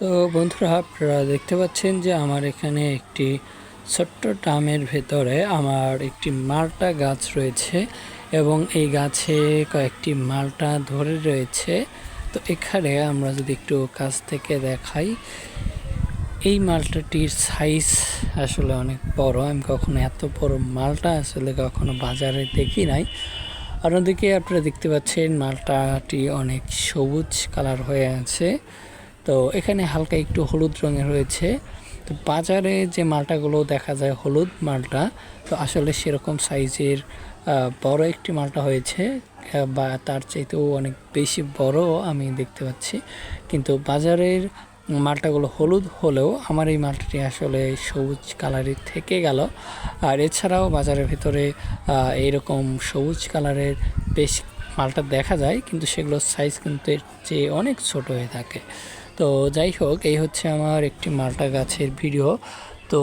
তো বন্ধুরা, আপনারা দেখতে পাচ্ছেন যে আমার এখানে একটি ছোট্ট টামের ভেতরে আমার একটি মালটা গাছ রয়েছে এবং এই গাছে কয়েকটি মালটা ধরে রয়েছে। তো এখানে আমরা যদি একটু কাছ থেকে দেখাই, এই মালটাটির সাইজ আসলে অনেক বড়। আমি কখনো এত বড় মালটা আসলে কখনো বাজারে দেখি নাই। অন্যদিকে আপনারা দেখতে পাচ্ছেন মালটাটি অনেক সবুজ কালার হয়ে আছে। তো এখানে হালকা একটু হলুদ রঙের রয়েছে। তো বাজারে যে মালটাগুলো দেখা যায় হলুদ মালটা, তো আসলে সেরকম সাইজের বড় একটি মালটা হয়েছে বা তার চাইতেও অনেক বেশি বড় আমি দেখতে পাচ্ছি। কিন্তু বাজারের মালটাগুলো হলুদ হলেও আমার এই মালটাটি আসলে সবুজ কালারের থেকে গেল। আর এছাড়াও বাজারের ভিতরে এইরকম সবুজ কালারের বেশ মালটা দেখা যায়, কিন্তু সেগুলোর সাইজ কিন্তু এর চেয়ে অনেক ছোট হয়ে থাকে। তো যাই হোক, এই হচ্ছে আমার একটি মালটা গাছের ভিডিও। তো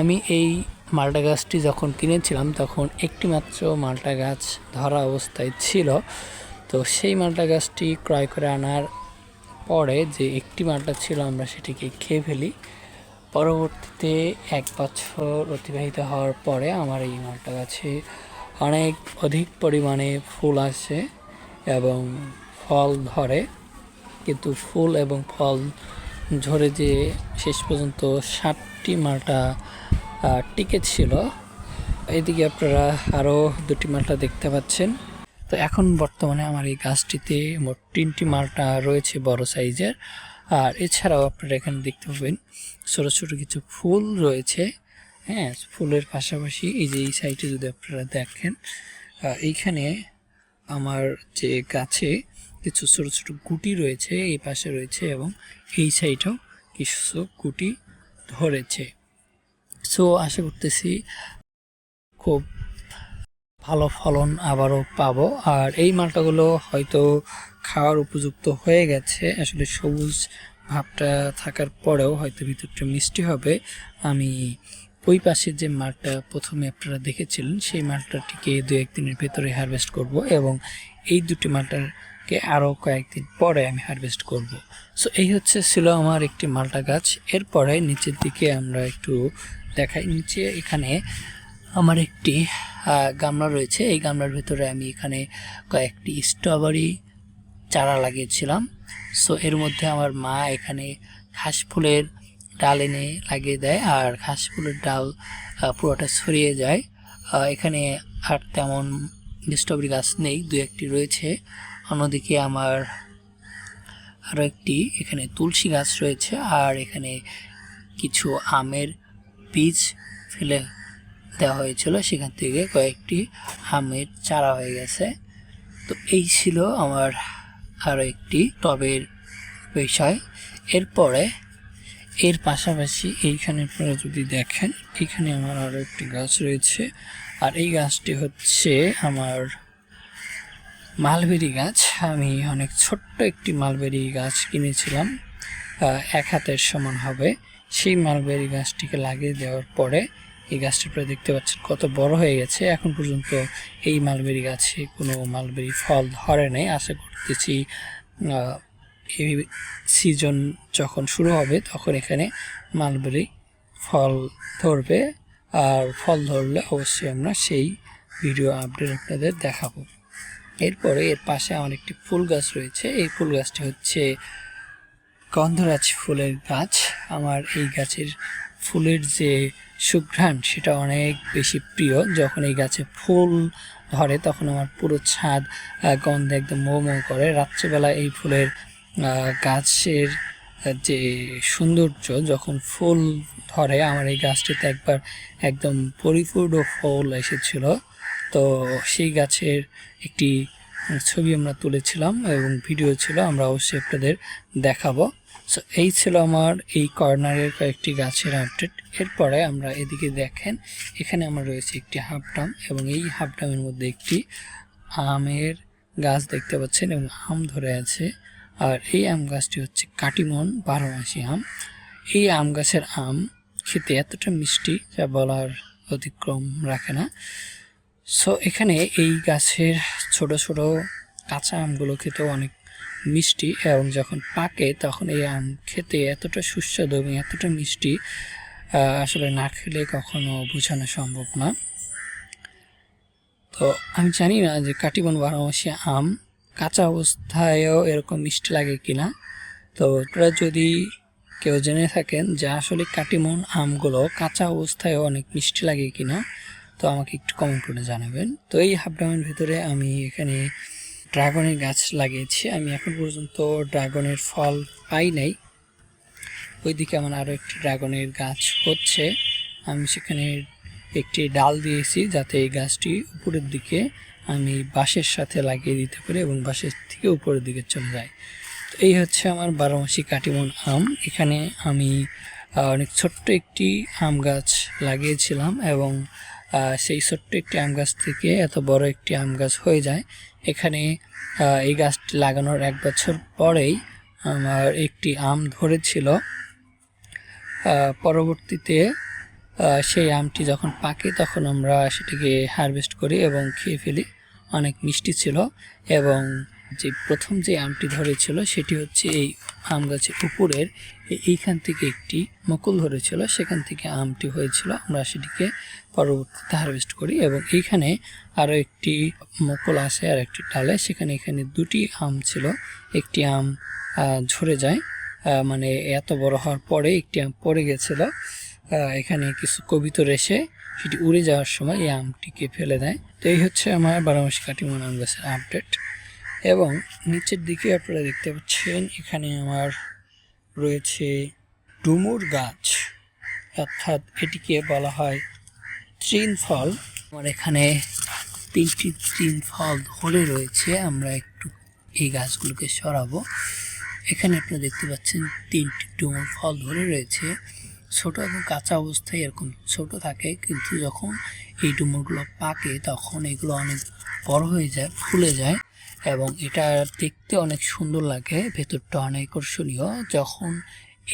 আমি এই মালটা গাছটি যখন কিনেছিলাম, তখন একটি মাত্র মালটা গাছ ধরা অবস্থায় ছিল। তো সেই মালটা গাছটি ক্রয় করে আনার পরে যে একটি মালটা ছিল, আমরা সেটিকে খেয়ে ফেলি। পরবর্তীতে এক বছর অতিবাহিত হওয়ার পরে আমার এই মালটা গাছে অনেক অধিক পরিমাণে ফুল আসে এবং ফল ধরে। কিন্তু ফুল এবং ফল ঝরে যে শেষ পর্যন্ত ষাটটি মালটা টিকে ছিল। এদিকে আপনারা আরও দুটি মালটা দেখতে পাচ্ছেন। তো এখন বর্তমানে আমার এই গাছটিতে মোট তিনটি মালটা রয়েছে বড় সাইজের। আর এছাড়াও আপনারা এখানে দেখতে পাবেন ছোটো ছোটো কিছু ফুল রয়েছে। হ্যাঁ ফুলের পাশাপাশি এই যে এই সাইডে যদি আপনারা দেখেন এইখানে আমার যে গাছে কিছু ছোট ছোট গুটি রয়েছে, এই পাশে রয়েছে এবং এই সাইডেও কিছু গুটি ধরেছে। সো আশা করতেছি খুব ভালো ফলন আবারও পাবো। আর এই মালটাগুলো হয়তো খাওয়ার উপযুক্ত হয়ে গেছে। আসলে সবুজ ভাবটা থাকার পরেও হয়তো ভিতরটা মিষ্টি হবে। আমি ওই পাশের যে মালটা প্রথমে আপনারা দেখেছিলেন, সেই মালটাটিকে দু একদিনের ভেতরে হারভেস্ট করব এবং এই দুটি মালটাকে আরও কয়েকদিন পরে আমি হারভেস্ট করব। সো এই হচ্ছে ছিল আমার একটি মালটা গাছ। এরপরে নিচের দিকে আমরা একটু দেখাই। নিচে এখানে আমার একটি গামলা রয়েছে। এই গামলার ভিতরে আমি এখানে কয়েকটি স্ট্রবেরি চারা লাগিয়েছিলাম। সো এর মধ্যে আমার মা এখানে ঘাস ফুলের ডাল এনে লাগিয়ে দেয় আর ঘাস ফুলের ডাল পুরোটা ছড়িয়ে যায়। এখানে আর তেমন স্ট্রবেরি গাছ নেই, দু একটি রয়েছে। অন্যদিকে আমার আরও একটি, এখানে তুলসী গাছ রয়েছে আর এখানে কিছু আমের বীজ ফেলে দেওয়া হয়েছিল। সেখান থেকে কয়েকটি আমের চারা হয়ে গেছে। তো এই ছিল আমার আরও একটি টবের বিষয়। এরপরে, এর পাশাপাশি এইখানে আপনারা যদি দেখেন, এখানে আমার আরও একটি গাছ রয়েছে। আর এই গাছটি হচ্ছে আমার মালবেরি গাছ। আমি অনেক ছোট্ট একটি মালবেরি গাছ কিনেছিলাম। এক হাতের সমান হবে। সেই মালবেরি গাছটিকে লাগিয়ে দেওয়ার পরে এই গাছটি আপনারা দেখতে পাচ্ছেন কত বড় হয়ে গেছে। এখন পর্যন্ত এই মালবেরি গাছে কোনো মালবেরি ফল ধরে নেই। আশা করতেছি এই সিজন যখন শুরু হবে তখন এখানে মালবেরি ফল ধরবে। আর ফল ধরলে অবশ্যই আমরা সেই ভিডিও আপডেট আপনাদের দেখাবো। এরপরে এর পাশে আমার একটি ফুল গাছ রয়েছে। এই ফুল গাছটি হচ্ছে গন্ধরাজ ফুলের গাছ। আমার এই গাছের ফুলের যে সুঘ্রাণ, সেটা অনেক বেশি প্রিয়। যখন এই গাছে ফুল ধরে, তখন আমার পুরো ছাদ গন্ধে একদম মৌ করে। রাত্রেবেলা এই ফুলের গাছের যে সৌন্দর্য যখন ফুল ধরে, আমার এই গাছটিতে একবার একদম পরিপূর্ণ ফুল এসেছিল। তো সেই গাছের একটি ছবি আমরা তুলেছিলাম এবং ভিডিও ছিল, আমরা অবশ্যই আপনাদের দেখাবো। সো এই ছিল আমার এই কর্নারের কয়েকটি গাছের আপডেট। এরপরে আমরা এদিকে দেখেন, এখানে আমার রয়েছে একটি হাফ ডাম এবং এই হাফ ডামের মধ্যে একটি আমের গাছ দেখতে পাচ্ছেন এবং আম ধরে আছে। আর এই আম গাছটি হচ্ছে কাটিমন বারো মাসি আম। এই আম গাছের আম খেতে এতটা মিষ্টি যা বলার অতিক্রম রাখে না। সো এখানে এই গাছের ছোট ছোট কাঁচা আমগুলো খেতেও অনেক মিষ্টি এবং যখন পাকে তখন এই আম খেতে এতটা সুস্বাদু এবং এতটা মিষ্টি আসলে না খেলে কখনো বোঝানো সম্ভব না। তো আমি জানি না যে কাটিবন বারোমাসি আম কাঁচা অবস্থায়ও এরকম মিষ্টি লাগে কিনা? তো আপনারা যদি কেউ জেনে থাকেন যে আসলে কাটিমন আমগুলো কাঁচা অবস্থায়ও অনেক মিষ্টি লাগে কিনা, তো আমাকে একটু কমেন্ট করে জানাবেন। তো এই হাফ ড্রামের ভিতরে আমি এখানে ড্রাগনের গাছ লাগিয়েছি। আমি এখন পর্যন্ত ড্রাগনের ফল পাই নাই। ওইদিকে আমার আরও একটি ড্রাগনের গাছ হচ্ছে। আমি সেখানে একটি ডাল দিয়েছি যাতে এই গাছটি উপরের দিকে আমি বাঁশের সাথে লাগিয়ে দিতে পারি এবং বাঁশের থেকে উপরের দিকে চলে যায় তো এই হচ্ছে আমার বারোমাসি কাটিমন আম। এখানে আমি অনেক ছোট্ট একটি আম গাছ লাগিয়েছিলাম এবং সেই ছোট্ট একটি আম গাছ থেকে এত বড় একটি আম গাছ হয়ে যায়। এখানে এই গাছটি লাগানোর এক বছর পরেই আমার একটি আম ধরেছিল। পরবর্তীতে সেই আমটি যখন পাকে তখন আমরা সেটিকে হারভেস্ট করি এবং খেয়ে ফেলি। অনেক মিষ্টি ছিল এবং যে প্রথম যে আমটি ধরেছিল সেটি হচ্ছে এই আম গাছের উপরের এইখান থেকে একটি মুকুল ধরেছিল। সেখান থেকে আমটি হয়েছিল। আমরা সেটিকে পরবর্তীতে হারভেস্ট করি এবং এইখানে আরও একটি মুকুল আছে আর একটি ডালে। সেখানে এখানে দুটি আম ছিল। একটি আম ঝরে যায়। মানে এত বড় হওয়ার পরে একটি আম পড়ে গেছিল। এখানে কিছু কবিতর এসে সেটি উড়ে যাওয়ার সময় এই আমটিকে ফেলে দেয়। তো এই হচ্ছে আমার বারোমাসি কাটিমন আম গাছের আপডেট। এবং নিচের দিকে আপনারা দেখতে পাচ্ছেন, এখানে আমার রয়েছে ডুমুর গাছ। অর্থাৎ এটিকে বলা হয় তৃণ ফল। আমার এখানে তিনটি তৃণ ফল ধরে রয়েছে। আমরা একটু এই গাছগুলোকে সরাবো। এখানে আপনারা দেখতে পাচ্ছেন তিনটি ডুমুর ফল ধরে রয়েছে। ছোট এবং কাঁচা অবস্থায় এরকম ছোট থাকে, কিন্তু যখন এই ডুমুরগুলো পাকে তখন এগুলো অনেক বড় হয়ে যায়, ফুলে যায় এবং এটা দেখতে অনেক সুন্দর লাগে, ভেতরটা অনেক আকর্ষণীয়। যখন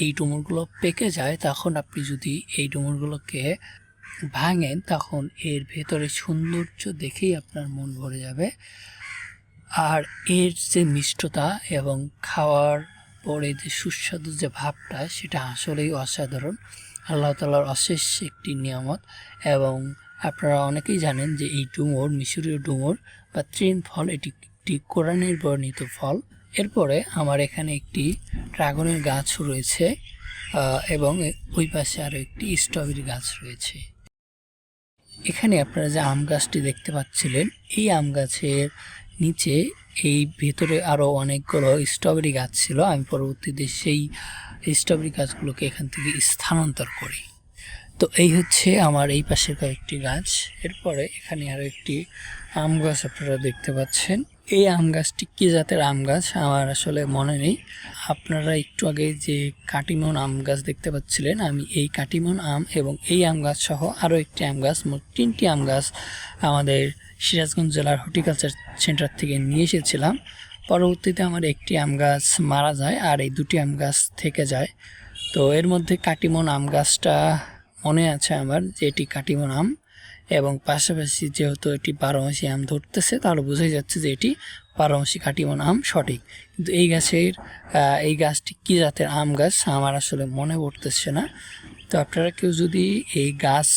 এই ডুমুরগুলো পেকে যায়, তখন আপনি যদি এই ডুমুরগুলোকে ভাঙেন, তখন এর ভেতরে সৌন্দর্য দেখেই আপনার মন ভরে যাবে। আর এর যে মিষ্টতা এবং খাওয়ার পরে যে সুস্বাদু যে ভাবটা, সেটা আসলেই অসাধারণ। আল্লাহ তালার অশেষ একটি নিয়ামত এবং আপনারা অনেকেই জানেন যে এই ডুমুর, মিশরীয় ডুমুর বা তৃণ ফল, এটি একটি কোরআনের বর্ণিত ফল। এরপরে আমার এখানে একটি ড্রাগনের গাছ রয়েছে এবং ওই পাশে আরও একটি স্ট্রবেরি গাছ রয়েছে। এখানে আপনারা যে আম গাছটি দেখতে পাচ্ছিলেন, এই আম গাছের নিচে এই ভেতরে আরও অনেকগুলো স্ট্রবেরি গাছ ছিল, আমি পরবর্তীতে সেই স্ট্রবেরি গাছগুলোকে এখান থেকে স্থানান্তর করি। তো এই হচ্ছে আমার এই পাশের কয়েকটি গাছ। এরপরে এখানে আরও একটি আম গাছ আপনারা দেখতে পাচ্ছেন। এই আম গাছটি কী জাতের আম গাছ? আমার আসলে মনে নেই। আপনারা একটু আগে যে কাটিমন আম গাছ দেখতে পাচ্ছিলেন, আমি এই কাটিমন আম এবং এই আম গাছ সহ আরও একটি আম গাছ, মোট তিনটি আম গাছ আমাদের সিরাজগঞ্জ জেলার হর্টিকালচার সেন্টার থেকে নিয়ে এসেছিলাম। পরবর্তীতে আমার একটি আম গাছ মারা যায় আর এই দুটি আম গাছ থেকে যায়। তো এর মধ্যে কাটিমন আম গাছটা মনে আছে আমার যে এটি কাটিমন আম। এবং পাশাপাশি যেহেতু এটি বারোমাসি আম ধরতেছে, তাহলে বোঝাই যাচ্ছে যে এটি বারোমাসি কাটিমন আম সঠিক। কিন্তু এই গাছের এই গাছটি কী জাতের আম গাছ আমার আসলে মনে পড়তেছে না। তো আপনারা কেউ যদি এই গাছ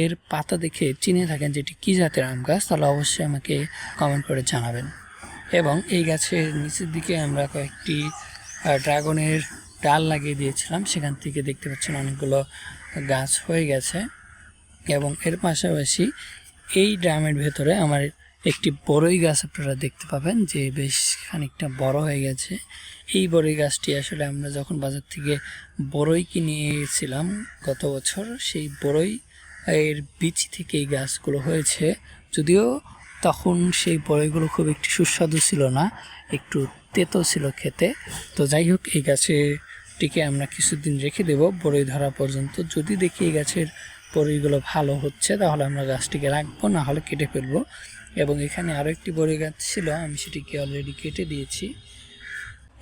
এর পাতা দেখে চিনে থাকেন যেটি কী জাতের আম গাছ, তাহলে অবশ্যই আমাকে কমেন্ট করে জানাবেন। এবং এই গাছের নিচের দিকে আমরা কয়েকটি ড্রাগনের ডাল লাগিয়ে দিয়েছিলাম। সেখান থেকে দেখতে পাচ্ছেন অনেকগুলো গাছ হয়ে গেছে। এবং এর পাশাপাশি এই ড্রামের ভেতরে আমার একটি বড়ই গাছ আপনারা দেখতে পাবেন, যে বেশ খানিকটা বড় হয়ে গেছে। এই বড়ই গাছটি আসলে আমরা যখন বাজার থেকে বড়ই কিনেছিলাম গত বছর, সেই বড়ই এর বীজ থেকে এই গাছগুলো হয়েছে। যদিও তখন সেই বড়ইগুলো খুব একটি সুস্বাদু ছিল না, একটু তেতো ছিল খেতে। তো যাই হোক, এই গাছেটিকে আমরা কিছুদিন রেখে দেব বড়ই ধরা পর্যন্ত। যদি দেখি এই গাছের বড়িগুলো ভালো হচ্ছে, তাহলে আমরা গাছটিকে রাখব, না হলে কেটে ফেলব। এবং এখানে আরও একটি বড়ি গাছ ছিল, আমি সেটিকে অলরেডি কেটে দিয়েছি।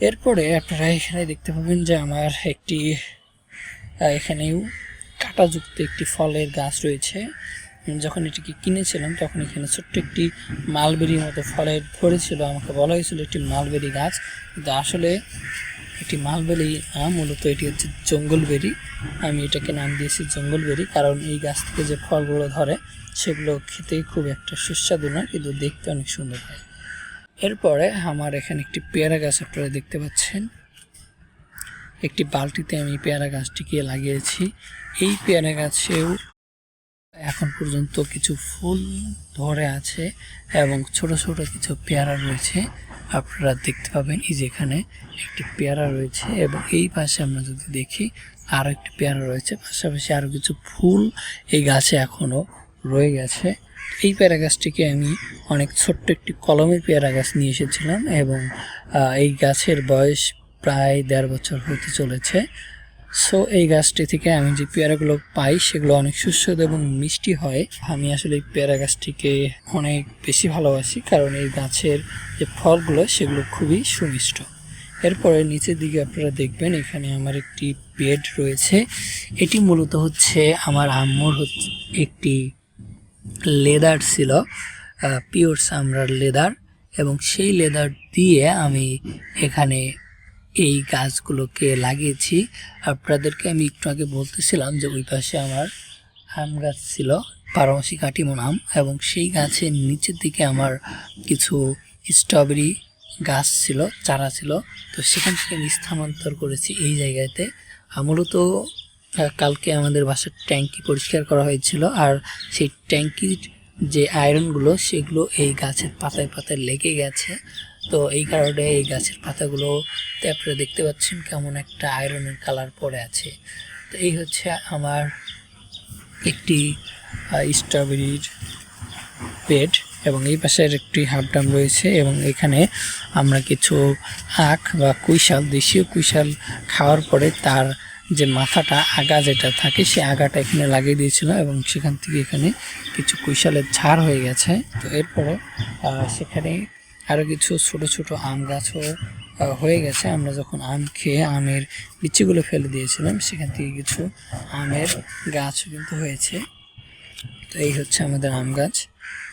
এরপরে আপনারা এখানে দেখতে পাবেন যে আমার একটি এখানেও কাঁটাযুক্ত একটি ফলের গাছ রয়েছে। যখন এটিকে কিনেছিলাম, তখন এখানে ছোট্ট একটি মালবেরির মতো ফলের ধরেছিল আমাকে বলা হয়েছিল একটি মালবেরি গাছ। কিন্তু আসলে একটি মালবেরি না মূলত এটি হচ্ছে জঙ্গলবেরি। আমি এটাকে নাম দিয়েছি জঙ্গলবেরি কারণ এই গাছ থেকে যে ফলগুলো ধরে সেগুলো খেতে খুব একটা সুস্বাদু না কিন্তু দেখতে অনেক সুন্দর হয়। এরপরে আমার এখানে একটি পেয়ারা গাছ আপনারা দেখতে পাচ্ছেন। একটি বালতিতে আমি পেয়ারা গাছটিকে লাগিয়েছি। এই পেয়ারা গাছেও এখন পর্যন্ত কিছু ফুল ধরে আছে এবং ছোট ছোট কিছু পেয়ারা রয়েছে। আপনারা দেখতে পাবেন এই যেখানে একটি পেয়ারা রয়েছে এবং এই পাশে আমরা যদি দেখি আরও একটি পেয়ারা রয়েছে। পাশাপাশি আরও কিছু ফুল এই গাছে এখনও রয়ে গেছে। এই পেয়ারা গাছটিকে আমি অনেক ছোট্ট একটি কলমের পেয়ারা গাছ নিয়ে এসেছিলাম এবং এই গাছের বয়স প্রায় দেড় বছর হতে চলেছে। সো এই গাছটি থেকে আমি যে পেয়ারাগুলো পাই, সেগুলো অনেক সুস্বাদু এবং মিষ্টি হয়। আমি আসলে এই পেয়ারা গাছটিকে অনেক বেশি ভালোবাসি, কারণ এই গাছের যে ফলগুলো, সেগুলো খুবই সুমিষ্ট। এরপরে নিচের দিকে আপনারা দেখবেন, এখানে আমার একটি বেড রয়েছে। এটি মূলত হচ্ছে আমার আম্মুর হচ্ছে একটি লেদার ছিল পিওর চামড়ার লেদার, এবং সেই লেদার দিয়ে আমি এখানে এই গাছগুলোকে লাগিয়েছি। আপনাদেরকে আমি একটু আগে বলতেছিলাম যে ওই পাশে আমার আম গাছ ছিল বারোমাসি কাটিমন আম, এবং সেই গাছের নিচের দিকে আমার কিছু স্ট্রবেরি গাছ ছিল, চারা ছিল। তো সেখান থেকে আমি স্থানান্তর করেছি এই জায়গাতে। মূলত কালকে আমাদের বাসার ট্যাঙ্কি পরিষ্কার করা হয়েছিল, আর সেই ট্যাঙ্কির যে আয়রনগুলো, সেগুলো এই গাছের পাতায় পাতায় লেগে গেছে। তো এই কারণে এই গাছের পাতাগুলো আপনারা দেখতে পাচ্ছেন কেমন একটা আয়রনের কালার পড়ে আছে। তো এই হচ্ছে আমার একটি স্ট্রবেরির বেড এবং এই পাশের একটি হাফ ডাম রয়েছে এবং এখানে আমরা কিছু আখ বা কুইশাল, দেশীয় কুইশাল খাওয়ার পরে তার যে মাথাটা, আগা যেটা থাকে, সেই আগাটা এখানে লাগিয়ে দিয়েছিল এবং সেখান থেকে এখানে কিছু কুইশালের ঝাড় হয়ে গেছে। তো এরপরে সেখানে আরও কিছু ছোট ছোট আম গাছও হয়ে গেছে। আমরা যখন আম খেয়ে আমের বিচিগুলো ফেলে দিয়েছিলাম, সেখান থেকে কিছু আমের গাছও কিন্তু হয়েছে। তো এই হচ্ছে আমাদের আম গাছ।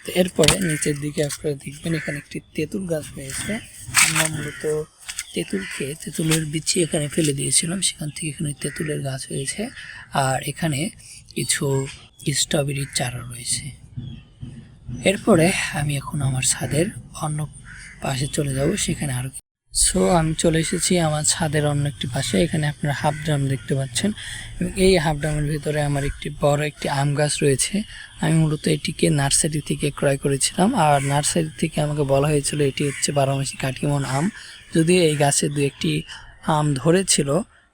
তো এরপরে নিচের দিকে আপনারা দেখবেন, এখানে একটি তেঁতুল গাছ হয়েছে। আমরা মূলত তেঁতুল খেয়ে তেঁতুলের বিচি এখানে ফেলে দিয়েছিলাম। সেখান থেকে এখানে তেঁতুলের গাছ হয়েছে। আর এখানে কিছু স্ট্রবেরির চারা রয়েছে। এরপরে আমি এখন আমার ছাদের অন্য পাশে চলে যাব, সেখানে আরও সো আমি চলে এসেছি আমার ছাদের অন্য একটি পাশে, এখানে আপনারা হাফ ড্রাম দেখতে পাচ্ছেন। এবং এই হাফ ড্রামের ভিতরে আমার একটি বড় একটি আম গাছ রয়েছে। আমি মূলত এটিকে নার্সারি থেকে ক্রয় করেছিলাম। আর নার্সারি থেকে আমাকে বলা হয়েছিল, এটি হচ্ছে বারোমাসি কাটিমন আম। যদিও এই গাছে দু একটি আম ধরেছিল,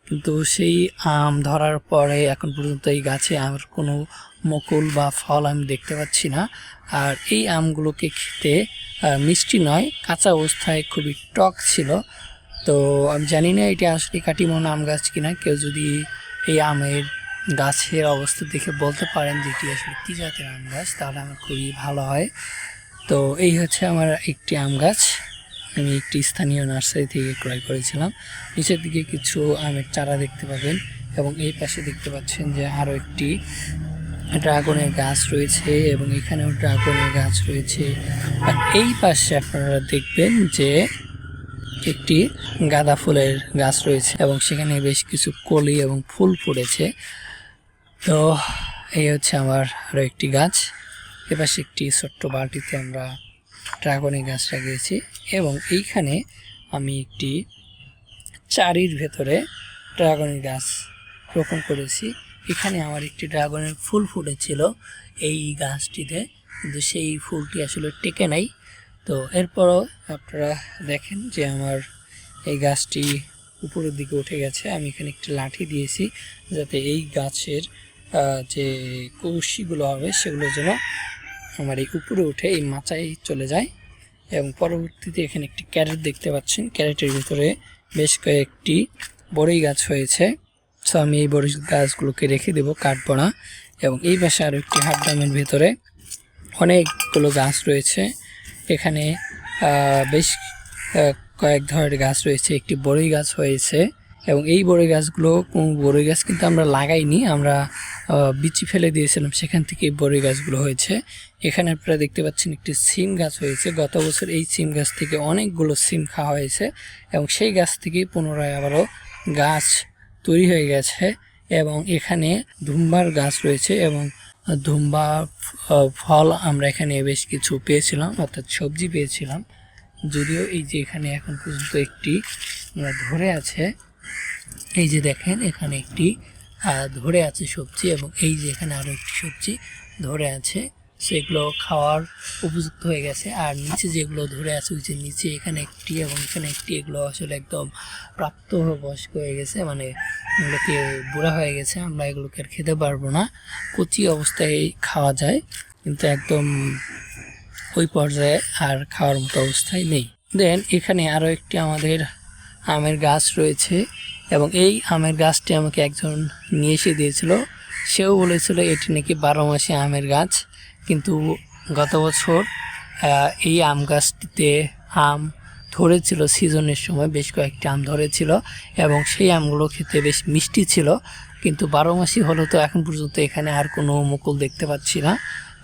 কিন্তু সেই আম ধরার পরে এখন পর্যন্ত এই গাছে আমার কোনো মুকুল বা ফল আমি দেখতে পাচ্ছি না। আর এই আমগুলোকে খেতে মিষ্টি নয়, কাঁচা অবস্থায় খুবই টক ছিল। তো আমি জানি না এটি আসলে কাটিমন আম গাছ কিনা। কেউ যদি এই আমের গাছের অবস্থা দেখে বলতে পারেন যে এটি আসলে কী জাতের আম গাছ, তাহলে আমার খুবই ভালো হয়। তো এই হচ্ছে আমার একটি আম গাছ। আমি একটি স্থানীয় নার্সারি থেকে ক্রয় করেছিলাম। নিচের দিকে কিছু আমের চারা দেখতে পাবেন এবং এই পাশে দেখতে পাচ্ছেন যে আরও একটি ড্রাগনের গাছ রয়েছে এবং এখানেও ড্রাগনের গাছ রয়েছে। আর এই পাশে আপনারা দেখবেন যে একটি গাঁদা ফুলের গাছ রয়েছে এবং সেখানে বেশ কিছু কলি এবং ফুল ফুটেছে। তো এই হচ্ছে আমার আরও একটি গাছ। এপাশে একটি ছোট্ট বালতিতে আমরা ড্রাগনের গাছ লাগিয়েছি এবং এইখানে আমি একটি চারির ভেতরে ড্রাগনের গাছ রোপণ করেছি। এখানে আমার একটি ড্রাগনের ফুল ফুটেছিল এই গাছটিতে, কিন্তু সেই ফুলটি আসলে টেকে নাই। তো এরপরও আপনারা দেখেন যে আমার এই গাছটি উপরের দিকে উঠে গেছে। আমি এখানে একটি লাঠি দিয়েছি যাতে এই গাছের যে কৌশিগুলো হবে সেগুলো যেন আমার এই উপরে উঠে, এই মাচায় চলে যায়। এবং পরবর্তীতে এখানে একটি ক্যারেট দেখতে পাচ্ছেন। ক্যারেটের ভিতরে বেশ কয়েকটি বড়ই গাছ হয়েছে। সো আমি এই বড়ই গাছগুলোকে রেখে দেবো কাঠপড়া এবং এই পাশে আরও একটি হাফ ডামের ভিতরে অনেকগুলো গাছ রয়েছে। এখানে বেশ কয়েক ধরনের গাছ রয়েছে। একটি বড়ই গাছ হয়েছে এবং এই বড়ই গাছগুলো বড়ই গাছ কিন্তু আমরা লাগাইনি, আমরা বিচি ফেলে দিয়েছিলাম, সেখান থেকে এই বড়ই গাছগুলো হয়েছে। এখানে আপনারা দেখতে পাচ্ছেন একটি সিম গাছ হয়েছে। গত বছর এই সিম গাছ থেকে অনেকগুলো সিম খাওয়া হয়েছে এবং সেই গাছ থেকে পুনরায় আবারও গাছ তৈরি হয়ে গেছে এবং এখানে ধুম্বার গাছ রয়েছে এবং ধুম্বা ফল আমরা এখানে বেশ কিছু পেয়েছিলাম, অর্থাৎ সবজি পেয়েছিলাম। যদিও এই যে এখানে এখন পর্যন্ত একটি ধরে আছে, এই যে দেখেন এখানে একটি ধরে আছে সবজি এবং এই যে এখানে আরও একটি সবজি ধরে আছে। সেগুলো খাওয়ার উপযুক্ত হয়ে গেছে। আর নিচে যেগুলো ধরে আছে, ওই যে নিচে এখানে একটি এবং এখানে একটি, এগুলো আসলে একদম প্রাপ্ত বয়স্ক হয়ে গেছে। মানে এগুলোকে বুড়া হয়ে গেছে, আমরা এগুলোকে আর খেতে পারব না। কচি অবস্থায় খাওয়া যায়, কিন্তু একদম ওই পর্যায়ে আর খাওয়ার মতো অবস্থায় নেই। দেন এখানে আরও একটি আমাদের আমের গাছ রয়েছে এবং এই আমের গাছটি আমাকে একজন নিয়ে এসে দিয়েছিল। সেও বলেছিল, এটি নাকি বারো মাসে আমের গাছ। কিন্তু গত বছর এই আম গাছটিতে আম ধরেছিল, সিজনের সময় বেশ কয়েকটি আম ধরেছিল এবং সেই আমগুলো খেতে বেশ মিষ্টি ছিল। কিন্তু বারো মাসি হলো তো এখন পর্যন্ত এখানে আর কোনো মুকুল দেখতে পাচ্ছি না।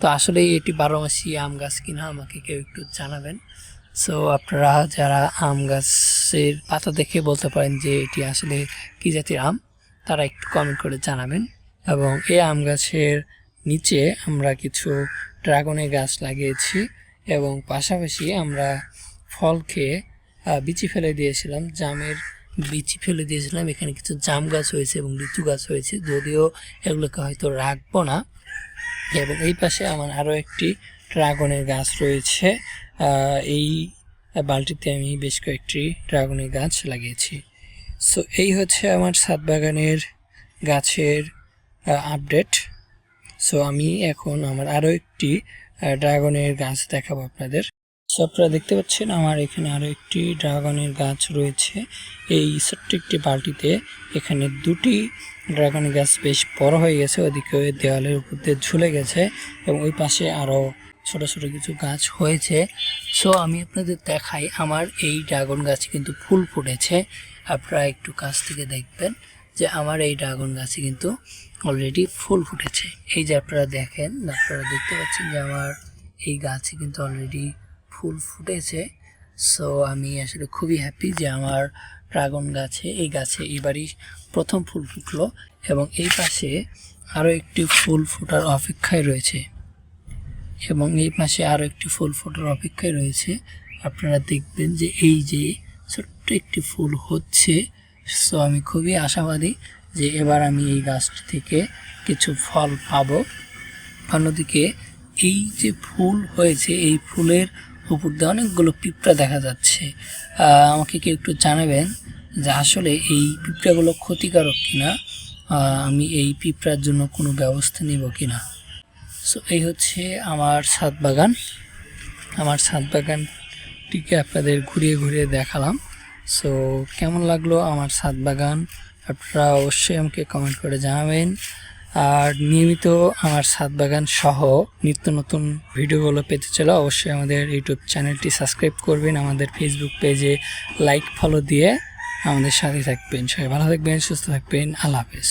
তো আসলে এটি বারো মাসি আম গাছ কিনা আমাকে কেউ একটু জানাবেন। সো আপনারা যারা আম গাছের পাতা দেখে বলতে পারেন যে এটি আসলে কী জাতির আম, তারা একটু কমেন্ট করে জানাবেন। এবং এই আম গাছের নিচে আমরা কিছু ড্রাগনের গাছ লাগিয়েছি এবং পাশাপাশি আমরা ফল খেয়ে বিচি ফেলে দিয়েছিলাম, জামের বিচি ফেলে দিয়েছিলাম। এখানে কিছু জাম গাছ হয়েছে এবং লিচু গাছ হয়েছে। যদিও এগুলোকে হয়তো রাখব না। এবং এই পাশে আমার আরও একটি ড্রাগনের গাছ রয়েছে। এই বালতিতে আমি বেশ কয়েকটি ড্রাগনের গাছ লাগিয়েছি। সো এই হচ্ছে আমার ছাদ বাগানের গাছের আপডেট সো আমি এখন আমার আরও একটি ড্রাগনের গাছ দেখাবো আপনাদের। সো আপনারা দেখতে পাচ্ছেন আমার এখানে আরও একটি ড্রাগনের গাছ রয়েছে। এই ছোট্ট একটি বালতিতে এখানে দুটি ড্রাগনের গাছ বেশ বড় হয়ে গেছে, ওদিকে দেওয়ালের উপর দিয়ে ঝুলে গেছে এবং ওই পাশে আরও ছোট ছোট কিছু গাছ হয়েছে। সো আমি আপনাদের দেখাই আমার এই ড্রাগন গাছে কিন্তু ফুল ফুটেছে। আপনারা একটু কাছ থেকে দেখবেন যে আমার এই ড্রাগন গাছে কিন্তু অলরেডি ফুল ফুটেছে। এই যে আপনারা দেখেন, আপনারা দেখতে পাচ্ছেন যে আমার এই গাছে কিন্তু অলরেডি ফুল ফুটেছে। সো আমি আসলে খুবই হ্যাপি যে আমার ড্রাগন গাছে, এই গাছে এবারই প্রথম ফুল ফুটলো এবং এই পাশে আরও একটি ফুল ফোটার অপেক্ষায় রয়েছে। এবং এই পাশে আরও একটি ফুল ফোটার অপেক্ষায় রয়েছে। আপনারা দেখবেন যে এই যে ছোট্ট একটি ফুল হচ্ছে। সো আমি খুবই আশাবাদী যে এবার আমি এই গাছটি থেকে কিছু ফল পাবো। অন্যদিকে এই যে ফুল হয়েছে, এই ফুলের উপর দিয়ে অনেকগুলো পিঁপড়া দেখা যাচ্ছে। আমাকে কেউ একটু জানাবেন যে আসলে এই পিঁপড়াগুলো ক্ষতিকারক কিনা? আমি এই পিঁপড়ার জন্য কোনো ব্যবস্থা নেব কিনা? সো এই হচ্ছে আমার ছাদ বাগান। আমার ছাদ বাগানটিকে আপনাদের ঘুরিয়ে ঘুরিয়ে দেখালাম। সো কেমন লাগল আমার ছাদ বাগান? আপনারা অবশ্যই আমাকে কমেন্ট করে জানাবেন। আর নিয়মিত আমার সাত বাগান সহ নিত্য নতুন ভিডিওগুলো পেতে চলে অবশ্যই আমাদের ইউটিউব চ্যানেলটি সাবস্ক্রাইব করবেন, আমাদের ফেসবুক পেজে লাইক ফলো দিয়ে আমাদের সাথে থাকবেন। সবাই ভালো থাকবেন, সুস্থ থাকবেন। আল্লাহ হাফেজ।